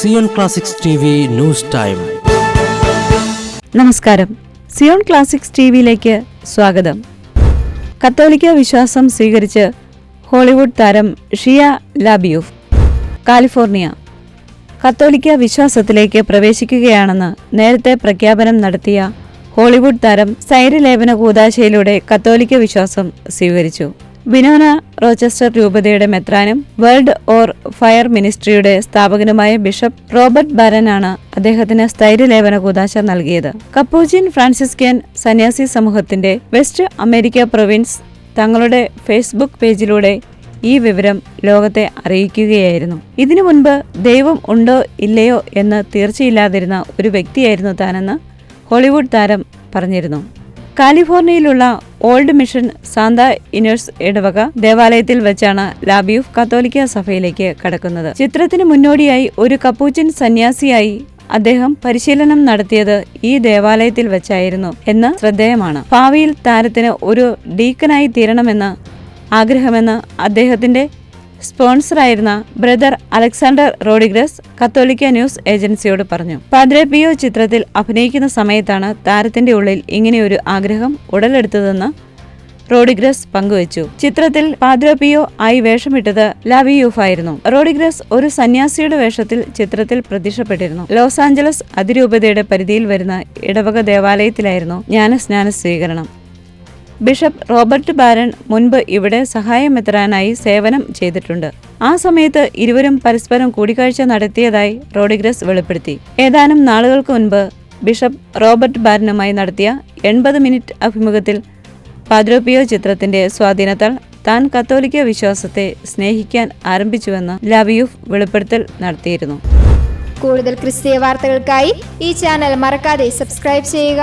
Zion classics news time. നമസ്കാരം. Zion classics T വിയിലേക്ക് സ്വാഗതം. കത്തോലിക്ക വിശ്വാസം സ്വീകരിച്ച് ഹോളിവുഡ് താരം ഷിയ ലാബിയൂഫ് കാലിഫോർണിയ. കത്തോലിക്ക വിശ്വാസത്തിലേക്ക് പ്രവേശിക്കുകയാണെന്ന് നേരത്തെ പ്രഖ്യാപനം നടത്തിയ ഹോളിവുഡ് താരം സൈരലേപന കൂതാശയിലൂടെ കത്തോലിക്ക വിശ്വാസം സ്വീകരിച്ചു. വിനോന റോച്ചസ്റ്റർ രൂപതയുടെ മെത്രാനും വേൾഡ് ഓർ ഫയർ മിനിസ്ട്രിയുടെ സ്ഥാപകനുമായ ബിഷപ്പ് റോബർട്ട് ബാരനാണ് അദ്ദേഹത്തിന് സ്ഥൈര്യലേപന കൂതാശ നൽകിയത്. കപ്പൂജിൻ ഫ്രാൻസിസ്കൻ സന്യാസി സമൂഹത്തിന്റെ വെസ്റ്റ് അമേരിക്ക പ്രൊവിൻസ് തങ്ങളുടെ ഫേസ്ബുക്ക് പേജിലൂടെ ഈ വിവരം ലോകത്തെ അറിയിക്കുകയായിരുന്നു. ഇതിനു മുൻപ് ദൈവം ഉണ്ടോ ഇല്ലയോ എന്ന് തീർച്ചയില്ലാതിരുന്ന ഒരു വ്യക്തിയായിരുന്നു താനെന്ന് ഹോളിവുഡ് താരം പറഞ്ഞിരുന്നു. കാലിഫോർണിയയിലുള്ള ഓൾഡ് മിഷൻ സാന്ത ഇനേഴ്സ് ഇടവക ദേവാലയത്തിൽ വെച്ചാണ് ലാബിയൂഫ് കത്തോലിക്ക സഭയിലേക്ക് കടക്കുന്നത്. ചിത്രത്തിന് മുന്നോടിയായി ഒരു കപ്പൂച്ചിൻ സന്യാസിയായി അദ്ദേഹം പരിശീലനം നടത്തിയത് ഈ ദേവാലയത്തിൽ വെച്ചായിരുന്നു എന്ന് ശ്രദ്ധേയമാണ്. ഭാവിയിൽ താരത്തിന് ഒരു ഡീക്കനായി തീരണമെന്ന് ആഗ്രഹമെന്ന് അദ്ദേഹത്തിന്റെ സ്പോൺസറായിരുന്ന ബ്രദർ അലക്സാണ്ടർ റോഡിഗ്രസ് കത്തോലിക്ക ന്യൂസ് ഏജൻസിയോട് പറഞ്ഞു. പാദ്രെ പിയോ ചിത്രത്തിൽ അഭിനയിക്കുന്ന സമയത്താണ് താരത്തിന്റെ ഉള്ളിൽ ഇങ്ങനെയൊരു ആഗ്രഹം ഉടലെടുത്തതെന്ന് റോഡിഗ്രസ് പങ്കുവച്ചു. ചിത്രത്തിൽ പാദ്രോപിയോ ആയി വേഷമിട്ടത് ലാവിയൂഫായിരുന്നു റോഡിഗ്രസ് ഒരു സന്യാസിയുടെ വേഷത്തിൽ ചിത്രത്തിൽ പ്രത്യക്ഷപ്പെട്ടിരുന്നു. ലോസ് ആഞ്ചലസ് അതിരൂപതയുടെ പരിധിയിൽ വരുന്ന ഇടവക ദേവാലയത്തിലായിരുന്നു ജ്ഞാനസ്നാന സ്വീകരണം. ബിഷപ്പ് റോബർട്ട് ബാരൻ മുൻപ് ഇവിടെ സഹായമെത്തരാനായി സേവനം ചെയ്തിട്ടുണ്ട്. ആ സമയത്ത് ഇരുവരും പരസ്പരം കൂടിക്കാഴ്ച നടത്തിയതായി റോഡിഗ്രസ് വെളിപ്പെടുത്തി. ഏതാനും നാളുകൾക്ക് മുൻപ് ബിഷപ്പ് റോബർട്ട് ബാരനുമായി നടത്തിയ എൺപത് മിനിറ്റ് അഭിമുഖത്തിൽ പാദ്രോപിയോ ചിത്രത്തിന്റെ സ്വാധീനത്താൽ താൻ കത്തോലിക്ക വിശ്വാസത്തെ സ്നേഹിക്കാൻ ആരംഭിച്ചുവെന്ന് ലാവിയൂഫ് വെളിപ്പെടുത്തൽ നടത്തിയിരുന്നു. കൂടുതൽ ക്രിസ്തീയ വാർത്തകൾക്കായി ഈ ചാനൽ മറക്കാതെ സബ്സ്ക്രൈബ് ചെയ്യുക.